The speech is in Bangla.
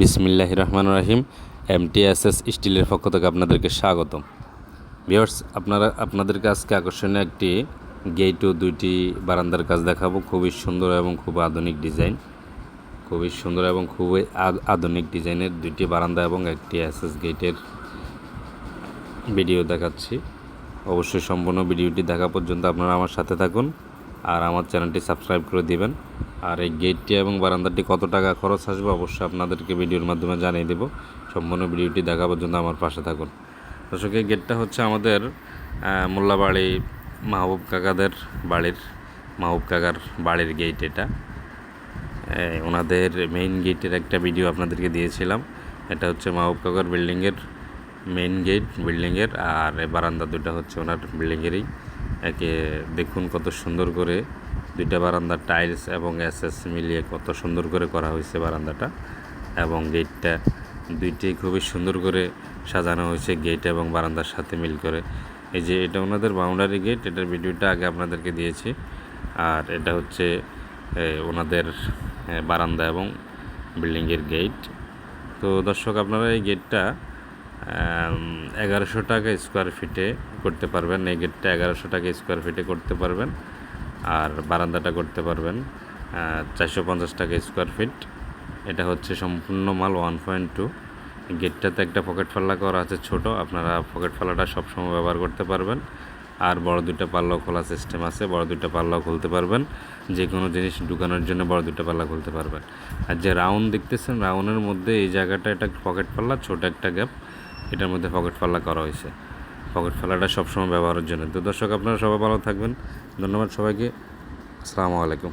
বিসমিল্লাহ রহমান রাহিম এমটিএসএস স্টিলের পক্ষ থেকে আপনাদেরকে স্বাগতম। ভিওর্স আপনারা, আপনাদেরকে আজকে আকর্ষণীয় একটি গেট ও দুইটি বারান্দার কাজ দেখাবো। খুবই সুন্দর এবং খুব আধুনিক ডিজাইন। খুবই সুন্দর এবং খুবই আধুনিক ডিজাইনের দুইটি বারান্দা এবং একটি এসএস গেটের ভিডিও দেখাচ্ছি। অবশ্যই সম্পূর্ণ ভিডিওটি দেখা পর্যন্ত আপনারা আমার সাথে থাকুন আর আমার চ্যানেলটি সাবস্ক্রাইব করে দিবেন। আর এই গেটটি এবং বারান্দাটি কত টাকা খরচ আসবে অবশ্যই আপনাদেরকে ভিডিওর মাধ্যমে জানিয়ে দেব। সম্পূর্ণ ভিডিওটি দেখা পর্যন্ত আমার পাশে থাকুন। দর্শক, এই গেটটা হচ্ছে আমাদের মোল্লাবাড়ি মাহবুব কাকাদের বাড়ির, মাহবুব কাকার বাড়ির গেট এটা। ওনাদের মেইন গেটের একটা ভিডিও আপনাদেরকে দিয়েছিলাম। এটা হচ্ছে মাহবুব কাকার বিল্ডিংয়ের মেইন গেট বিল্ডিংয়ের, আর বারান্দা দুটো হচ্ছে ওনার বিল্ডিংয়েরই। একে দেখুন কত সুন্দর করে দুইটা বারান্দার টাইলস এবং এসএস মিলিয়ে কত সুন্দর করে করা হয়েছে বারান্দাটা। এবং গেটটা দুইটি খুবই সুন্দর করে সাজানো হয়েছে গেট এবং বারান্দার সাথে মিল করে। এই যে এটা ওনাদের বাউন্ডারি গেট এটার ভিডিওটা আগে আপনাদেরকে দিয়েছি। আর এটা হচ্ছে ওনাদের বারান্দা এবং বিল্ডিংয়ের গেট তো দর্শক, আপনারা এই গেটটা এগারোশো টাকা স্কোয়ার ফিটে করতে পারবেন। এই গেটটা এগারোশো টাকা স্কোয়ার ফিটে করতে পারবেন। আর বারান্দাটা করতে পারবেন চারশো পঞ্চাশ টাকা স্কোয়ার ফিট এটা হচ্ছে সম্পূর্ণ মাল ওয়ান পয়েন্ট টু গেটটাতে একটা পকেট পাল্লা করা আছে ছোট, আপনারা পকেট পাল্লাটা সবসময় ব্যবহার করতে পারবেন। আর বড় দুটো পাল্লাও খোলা সিস্টেম আছে, বড় দুটো পাল্লাও খুলতে পারবেন। যে কোনো জিনিস ঢুকানোর জন্য বড় দুটো পাল্লা খুলতে পারবেন। আর যে রাউন্ড দেখতেছেন রাউন্ডের মধ্যে এই জায়গাটা এটা পকেট পাল্লা ছোট একটা গ্যাপ এটার মধ্যে পকেট পাল্লা করা হয়েছে। পকেট ফেলাটা সবসময় ব্যবহারের জন্য। তো দর্শক, আপনারা সবাই ভালো থাকবেন। ধন্যবাদ সবাইকে। আসসালামু আলাইকুম।